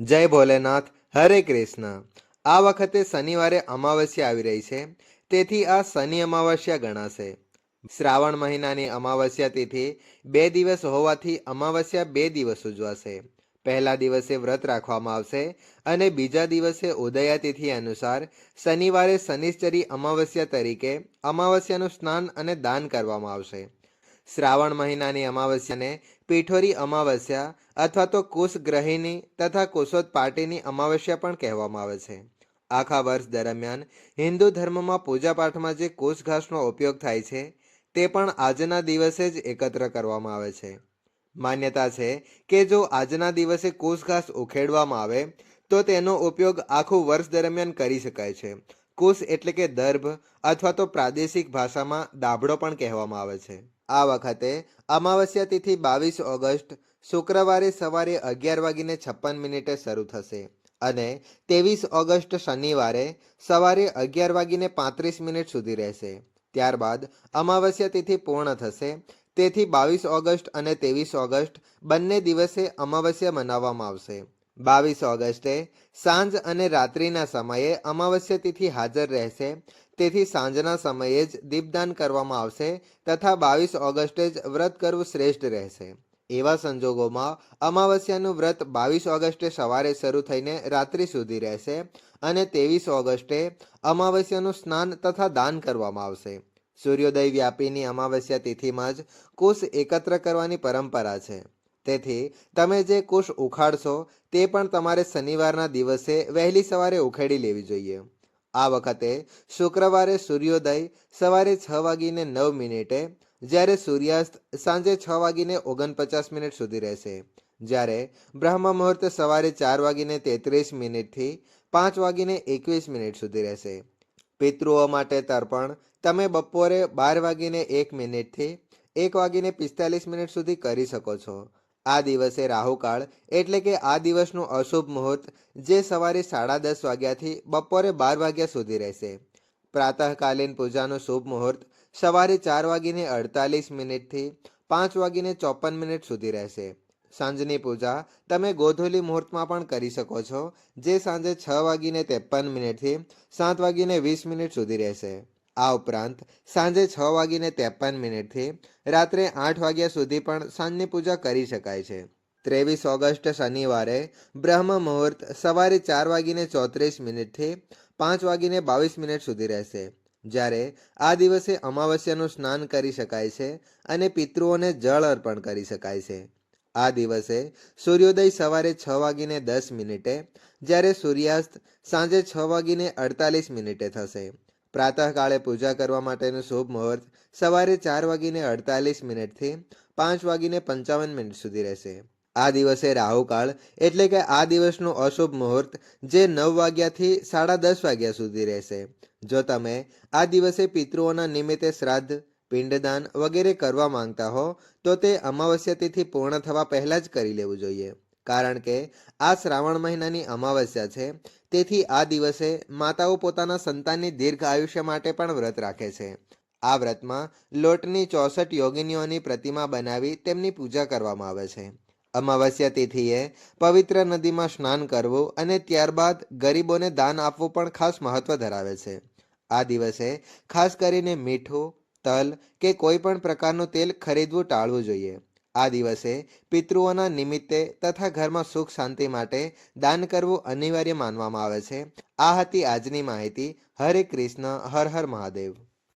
જય ભોલેનાથ, હરે કૃષ્ણ. આ વખતે શનિવારે અમાવસ્યા આવી રહી છે. તેથી આ શનિ અમાવસ્યા ગણાશે. શ્રાવણ મહિનાની અમાવસ્યા તિથિ બે દિવસ હોવાથી અમાવસ્યા બે દિવસ ઉજવાશે. પહેલા દિવસે વ્રત રાખવામાં આવશે અને બીજા દિવસે ઉદયા તિથિ અનુસાર શનિવારે શનિશ્ચરી અમાવસ્યા તરીકે અમાવસ્યાનું સ્નાન અને દાન કરવામાં આવશે. શ્રાવણ મહિનાની અમાવસ્યાને પીઠોરી અમાવસ્યા અથવા તો કુશ ગ્રહિણી તથા કુશોદ પાટીની અમાવસ્યા પણ કહેવામાં આવે છે. આખા વર્ષ દરમિયાન હિન્દુ ધર્મમાં પૂજાપાઠમાં જે કુશ ઘાસનો ઉપયોગ થાય છે, તે પણ આજના દિવસે જ એકત્ર કરવામાં આવે છે. માન્યતા છે કે જો આજના દિવસે કુશ ઘાસ ઉખેડવામાં આવે, તો તેનો ઉપયોગ આખું વર્ષ દરમિયાન કરી શકાય છે. કુશ એટલે કે દર્ભ અથવા તો પ્રાદેશિક ભાષામાં દાભડો પણ કહેવામાં આવે છે. આ વખતે અમાવસ્યા તિથિ બાવીસ ઓગસ્ટ શુક્રવારે સવારે અગિયાર વાગીને છપ્પન મિનિટે શરૂ થશે અને ત્રેવીસ ઓગસ્ટ શનિવારે સવારે અગિયાર વાગીને પાંત્રીસ મિનિટ સુધી રહેશે. ત્યારબાદ અમાવસ્યા તિથિ પૂર્ણ થશે. તેથી બાવીસ ઓગસ્ટ અને ત્રેવીસ ઓગસ્ટ બંને દિવસે અમાવસ્યા મનાવવામાં આવશે. બાવીસ ઓગસ્ટે સાંજ અને રાત્રિના સમયે અમાવસ્યા તિથિ હાજર રહેશે. તેથી સાંજના સમયે જ દીપદાન કરવામાં આવશે તથા બાવીસ ઓગસ્ટે જ વ્રત કરવું શ્રેષ્ઠ રહેશે. એવા સંજોગોમાં અમાવસ્યાનું વ્રત બાવીસ ઓગસ્ટે સવારે શરૂ થઈને રાત્રિ સુધી રહેશે અને ત્રેવીસ ઓગસ્ટે અમાવસ્યાનું સ્નાન તથા દાન કરવામાં આવશે. સૂર્યોદય વ્યાપીની અમાવસ્યા તિથિમાં જ કુશ એકત્ર કરવાની પરંપરા છે. તેથી તમે જે કુશ ઉખાડશો તે પણ તમારે શનિવારના દિવસે વહેલી સવારે ઉખેડી લેવી જોઈએ. આ વખતે શુક્રવારે સૂર્યોદય સવારે છ વાગીને નવ મિનિટે, જ્યારે સૂર્યાસ્ત સાંજે છ વાગીને ઓગણપચાસ મિનિટ સુધી રહેશે. જ્યારે બ્રહ્મ મુહૂર્ત સવારે ચાર વાગીને તેત્રીસ મિનિટથી પાંચ વાગીને એકવીસ મિનિટ સુધી રહેશે. પિતૃઓ માટે તર્પણ, તમે બપોરે બાર વાગીને એક મિનિટથી એક વાગીને પિસ્તાલીસ મિનિટ સુધી કરી શકો છો. આ દિવસે રાહુકાળ એટલે કે આ દિવસનું અશુભ મુહૂર્ત જે સવારે સાડા દસ વાગ્યાથી બપોરે બાર વાગ્યા સુધી રહેશે. પ્રાતઃકાલીન પૂજાનું શુભ મુહૂર્ત સવારે ચાર વાગીને અડતાલીસ મિનિટથી પાંચ વાગીને ચોપન મિનિટ સુધી રહેશે. સાંજની પૂજા તમે ગોધુલી મુહૂર્તમાં પણ કરી શકો છો, જે સાંજે છ વાગીને ત્રેપન મિનિટથી સાત વાગીને વીસ મિનિટ સુધી રહેશે. આ ઉપરાંત સાંજે છ વાગીને ત્રેપન મિનિટથી રાત્રે આઠ વાગ્યા સુધી પણ સાંજની પૂજા કરી શકાય છે. ત્રેવીસ ઓગસ્ટ શનિવારે બ્રહ્મ મુહૂર્ત સવારે ચાર વાગીને ચોત્રીસ મિનિટથી પાંચ વાગીને બાવીસ મિનિટ સુધી રહેશે. જ્યારે આ દિવસે અમાવસ્યાનું સ્નાન કરી શકાય છે અને પિતૃઓને જળ અર્પણ કરી શકાય છે. આ દિવસે સૂર્યોદય સવારે છ વાગીને દસ મિનિટે, જ્યારે સૂર્યાસ્ત સાંજે છ વાગીને અડતાલીસ મિનિટે થશે. પ્રાતઃકાળે પૂજા કરવા માટેનું શુભ મુહૂર્ત સવારે ચાર વાગીને અડતાલીસ મિનિટથી પાંચ વાગીને પંચાવન મિનિટ સુધી રહેશે. આ દિવસે રાહુકાળ એટલે કે આ દિવસનું અશુભ મુહૂર્ત જે નવ વાગ્યાથી સાડા દસ વાગ્યા સુધી રહેશે. જો તમે આ દિવસે પિતૃઓના નિમિત્તે શ્રાદ્ધ, પિંડદાન વગેરે કરવા માંગતા હો, તો તે અમાવસ્યા તિથિ પૂર્ણ થવા પહેલાં જ કરી લેવું જોઈએ. કારણ કે આ શ્રાવણ મહિનાની અમાવસ્યા છે. તેથી આ દિવસે માતાઓ પોતાના સંતાનની દીર્ઘ આયુષ્ય માટે પણ વ્રત રાખે છે. આ વ્રતમાં લોટની ચોસઠ યોગિનીઓની પ્રતિમા બનાવી તેમની પૂજા કરવામાં આવે છે. અમાવસ્યા તિથિએ પવિત્ર નદીમાં સ્નાન કરવું અને ત્યારબાદ ગરીબોને દાન આપવું પણ ખાસ મહત્વ ધરાવે છે. આ દિવસે ખાસ કરીને મીઠું, તલ કે કોઈ પણ પ્રકારનું તેલ ખરીદવું ટાળવું જોઈએ. આ દિવસે પિતૃઓના નિમિત્તે તથા ઘરમાં સુખ શાંતિ માટે દાન કરવું અનિવાર્ય માનવામાં આવે છે. આ હતી આજની માહિતી. હરે કૃષ્ણ, હર હર મહાદેવ.